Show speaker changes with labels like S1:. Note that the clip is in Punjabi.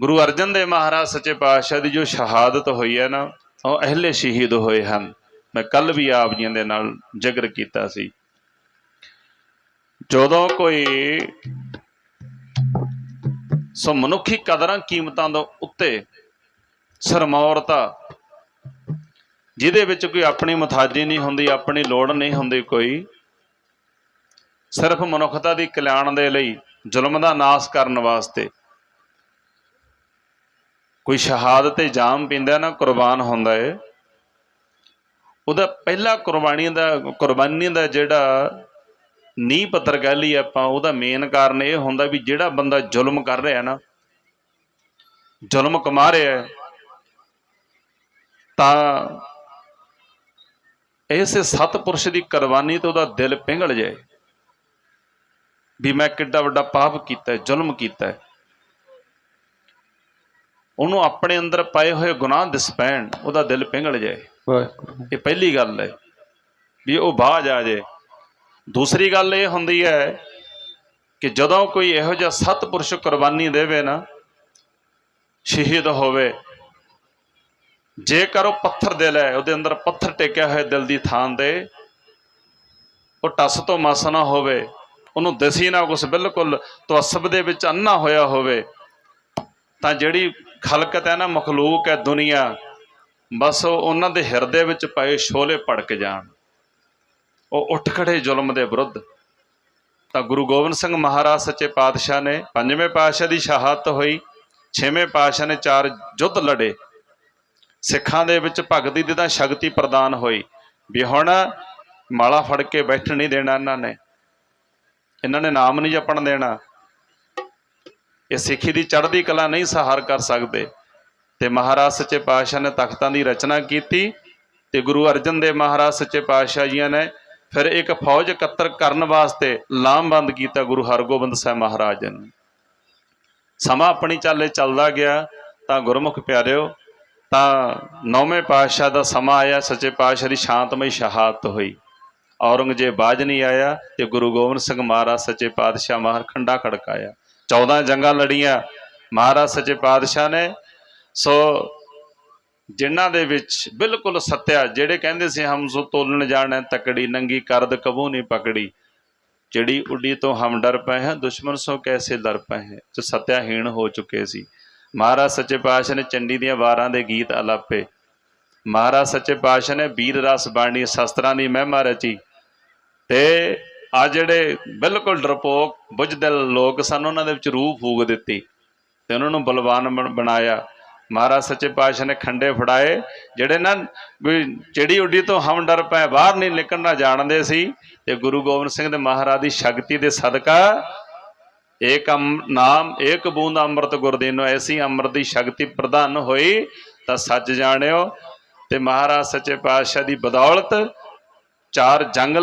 S1: ਗੁਰੂ ਅਰਜਨ ਦੇਵ ਮਹਾਰਾਜ ਸੱਚੇ ਪਾਤਸ਼ਾਹ ਦੀ ਜੋ ਸ਼ਹਾਦਤ ਹੋਈ ਹੈ ਨਾ, ਉਹ ਅਹਲੇ ਸ਼ਹੀਦ ਹੋਏ ਹਨ। ਮੈਂ ਕੱਲ ਵੀ ਆਪ ਜੀਆਂ ਦੇ ਨਾਲ ਜ਼ਿਕਰ ਕੀਤਾ ਸੀ। ਜਦੋਂ ਕੋਈ ਸੋ ਮਨੁੱਖੀ ਕਦਰਾਂ ਕੀਮਤਾਂ ਦੇ ਉੱਤੇ ਸਰਮੌਰਤਾ, ਜਿਹਦੇ ਵਿੱਚ ਕੋਈ ਆਪਣੀ ਮੁਤਾਜੀ ਨਹੀਂ ਹੁੰਦੀ, ਆਪਣੀ ਲੋੜ ਨਹੀਂ ਹੁੰਦੀ ਕੋਈ, ਸਿਰਫ ਮਨੁੱਖਤਾ ਦੀ ਕਲਿਆਣ ਦੇ ਲਈ ਜ਼ੁਲਮ ਦਾ ਨਾਸ ਕਰਨ ਵਾਸਤੇ ਕੋਈ ਸ਼ਹਾਦਤ ਤੇ ਜਾਮ ਪੀਂਦਾ ਨਾ ਕੁਰਬਾਨ ਹੁੰਦਾ ਏ। ਉਹਦਾ ਪਹਿਲਾ ਕੁਰਬਾਨੀ ਦਾ ਕੁਰਬਾਨੀ ਦਾ ਜਿਹੜਾ ਨੀਂਹ ਪੱਤਰ ਕਹਿ ਲਈ ਆਪਾਂ, ਉਹਦਾ ਮੇਨ ਕਾਰਨ ਇਹ ਹੁੰਦਾ ਵੀ ਜਿਹੜਾ ਬੰਦਾ ਜ਼ੁਲਮ ਕਰ ਰਿਹਾ ਨਾ, ਜ਼ੁਲਮ ਕਮਾ ਰਿਹਾ ਤਾਂ ਇਸੇ ਸਤਪੁਰਸ਼ ਦੀ ਕੁਰਬਾਨੀ ਤੋਂ ਉਹਦਾ ਦਿਲ ਪਿੰਗਲ ਜਾਏ। ਵੀ ਮੈਂ ਕਿੱਡਾ ਵੱਡਾ ਪਾਪ ਕੀਤਾ ਜ਼ੁਲਮ ਕੀਤਾ ਉਹਨੂੰ ਆਪਣੇ ਅੰਦਰ ਪਏ ਹੋਏ ਗੁਨਾਹ ਦਿਸ ਪੈਣ ਉਹਦਾ ਦਿਲ ਪਿਘਲ ਜਾਏ। ਇਹ ਪਹਿਲੀ ਗੱਲ ਹੈ ਵੀ ਉਹ ਬਾਜ ਆ ਜਾਏ। ਦੂਸਰੀ ਗੱਲ ਇਹ ਹੁੰਦੀ ਹੈ ਕਿ ਜਦੋਂ ਕੋਈ ਇਹੋ ਜਿਹਾ ਸਤਪੁਰਸ਼ ਕੁਰਬਾਨੀ ਦੇਵੇ ਨਾ ਸ਼ਹੀਦ ਹੋਵੇ ਜੇਕਰ ਉਹ ਪੱਥਰ ਦਿਲ ਹੈ ਉਹਦੇ ਅੰਦਰ ਪੱਥਰ ਟੇਕਿਆ ਹੋਇਆ ਦਿਲ ਦੀ ਥਾਂ ਤੇ ਉਹ ਟਸ ਤੋਂ ਮਸ ਨਾ ਹੋਵੇ ਉਹਨੂੰ ਦਿਸੀ ਨਾ ਕੁਛ ਬਿਲਕੁਲ ਤਵਸਬ ਦੇ ਵਿੱਚ ਅੰਨਾ ਹੋਇਆ ਹੋਵੇ ਤਾਂ ਜਿਹੜੀ ਖਲਕਤ ਹੈ ਨਾ, ਮਖਲੂਕ ਹੈ ਦੁਨੀਆ। ਬਸ ਉਹਨਾਂ ਦੇ ਹਿਰਦੇ ਵਿੱਚ ਪਏ ਸ਼ੋਲੇ ਭੜਕ ਜਾਣ। ਉਹ ਉੱਠ ਖੜੇ ਜ਼ੁਲਮ ਦੇ ਵਿਰੁੱਧ। ਤਾਂ ਗੁਰੂ ਗੋਬਿੰਦ ਸਿੰਘ ਮਹਾਰਾਜ ਸੱਚੇ ਪਾਤਸ਼ਾਹ ਨੇ ਪੰਜਵੇਂ ਪਾਤਸ਼ਾਹ ਦੀ ਸ਼ਹਾਦਤ ਹੋਈ, ਛੇਵੇਂ ਪਾਤਸ਼ਾਹ ਨੇ ਚਾਰ ਯੁੱਧ ਲੜੇ। ਸਿੱਖਾਂ ਦੇ ਵਿੱਚ ਭਗਤੀ ਦੀ ਤਾਂ ਸ਼ਕਤੀ ਪ੍ਰਦਾਨ ਹੋਈ। ਵੀ ਹੁਣ ਮਾਲਾ ਫੜ ਕੇ ਬੈਠਣ ਨਹੀਂ ਦੇਣਾ ਇਹਨਾਂ ਨੇ। ਇਹਨਾਂ ਨੇ ਨਾਮ ਨਹੀਂ ਜਪਣ ਦੇਣਾ। ਇਹ ਸਿੱਖੀ ਦੀ ਚੜ੍ਹਦੀ ਕਲਾ ਨਹੀਂ ਸਹਾਰ ਕਰ ਸਕਦੇ। ਤੇ ਮਹਾਰਾਜ ਸੱਚੇ ਪਾਤਸ਼ਾਹ ਨੇ ਤਖਤਾਂ ਦੀ ਰਚਨਾ ਕੀਤੀ ਤੇ ਗੁਰੂ ਅਰਜਨ ਦੇਵ ਮਹਾਰਾਜ ਸੱਚੇ ਪਾਤਸ਼ਾਹ ਜੀਆਂ ਨੇ ਫਿਰ ਇੱਕ ਫੌਜ ਇਕੱਤਰ ਕਰਨ ਵਾਸਤੇ ਲਾਮਬੰਦ ਕੀਤਾ ਗੁਰੂ ਹਰਗੋਬਿੰਦ ਸਾਹਿਬ ਮਹਾਰਾਜ ਨੇ। ਸਮਾਂ ਆਪਣੀ ਚਾਲੇ ਚੱਲਦਾ ਗਿਆ, ਤਾਂ ਗੁਰਮੁਖ ਪਿਆਰਿਓ, ਤਾਂ ਨੌਵੇਂ ਪਾਤਸ਼ਾਹ ਦਾ ਸਮਾਂ ਆਇਆ, ਸੱਚੇ ਪਾਤਸ਼ਾਹ ਦੀ ਸ਼ਾਂਤਮਈ ਸ਼ਹਾਦਤ ਹੋਈ। ਔਰੰਗਜ਼ੇਬ ਬਾਜ ਨਹੀਂ ਆਇਆ ਤੇ ਗੁਰੂ ਗੋਬਿੰਦ ਸਿੰਘ ਮਹਾਰਾਜ ਸੱਚੇ ਪਾਤਸ਼ਾਹ ਮਹਾਰ ਖੰਡਾ ਖੜਕਾਇਆ। 14 ਜੰਗਾਂ ਲੜੀਆਂ। ਮਹਾਰਾਜ ਸੱਚੇ ਪਾਤਸ਼ਾਹ ਨੇ। ਸੋ ਜਿਨ੍ਹਾਂ ਦੇ ਵਿੱਚ ਬਿਲਕੁਲ ਸੱਤਿਆ, ਜਿਹੜੇ ਕਹਿੰਦੇ ਸੀ ਹਮ ਸੋ ਤੋਲਣ ਜਾਣੈ, ਤਕੜੀ ਨੰਗੀ ਕਰਦ ਕਬੂ ਨਹੀਂ ਪਕੜੀ। ਜਿਹੜੀ ਉੱਡੀ ਤੋਂ ਹਮ ਡਰ ਪਏ ਹਾਂ, ਦੁਸ਼ਮਣ ਸੋ ਕੈਸੇ ਲੜ ਪਏ ਹੈ? ਜੋ ਸਤਿਆਹੀਣ ਹੋ ਚੁੱਕੇ ਸੀ। ਮਹਾਰਾਜ ਸੱਚੇ ਪਾਤਸ਼ਾਹ ਨੇ ਚੰਡੀ ਦੀਆਂ ਵਾਰਾਂ ਦੇ ਗੀਤ ਅਲਾਪੇ। ਮਹਾਰਾਜ ਸੱਚੇ ਪਾਤਸ਼ਾਹ ਨੇ ਵੀਰ ਰਸ ਬਾਣੀ, ਸ਼ਸਤਰਾਂ ਦੀ ਮਹਿਮਾ ਰਚੀ। ਤੇ ਆ ਜਿਹੜੇ ਬਿਲਕੁਲ ਡਰਪੋਕ, ਬੁੱਝਦਿਲ ਲੋਕ ਸਨ, ਉਹਨਾਂ ਦੇ ਵਿੱਚ ਰੂਹ ਫੂਕ ਦਿੱਤੀ ਤੇ ਉਹਨਾਂ ਨੂੰ ਬਲਵਾਨ ਬਣ- ਬਣਾਇਆ। ਮਹਾਰਾਜ ਸੱਚੇ ਪਾਤਸ਼ਾਹ ਨੇ ਖੰਡੇ ਫੜਾਏ, ਜਿਹੜੇ ਨਾ ਵੀ ਚਿੜੀ ਉੱਡੀ ਤੋਂ ਹਮ ਡਰ ਪਏ ਬਾਹਰ ਨਹੀਂ ਨਿਕਲਣਾ ਜਾਣਦੇ ਸੀ। ਤੇ ਗੁਰੂ ਗੋਬਿੰਦ ਸਿੰਘ ਦੇ ਮਹਾਰਾਜ ਦੀ ਸ਼ਕਤੀ ਦੇ ਸਦਕਾ ਏਕ ਅਮ, ਨਾਮ, ਏਕ ਬੂੰਦ ਅੰਮ੍ਰਿਤ ਗੁਰਦੇਨੋ ਐਸੀ ਅੰਮ੍ਰਿਤ ਦੀ ਸ਼ਕਤੀ ਪ੍ਰਦਾਨ ਹੋਈ, ਤਾਂ ਸੱਚ ਜਾਣਿਓ। ਤੇ ਮਹਾਰਾਜ ਸੱਚੇ ਪਾਤਸ਼ਾਹ ਦੀ ਬਦੌਲਤ ਚਾਰ ਜੰਗ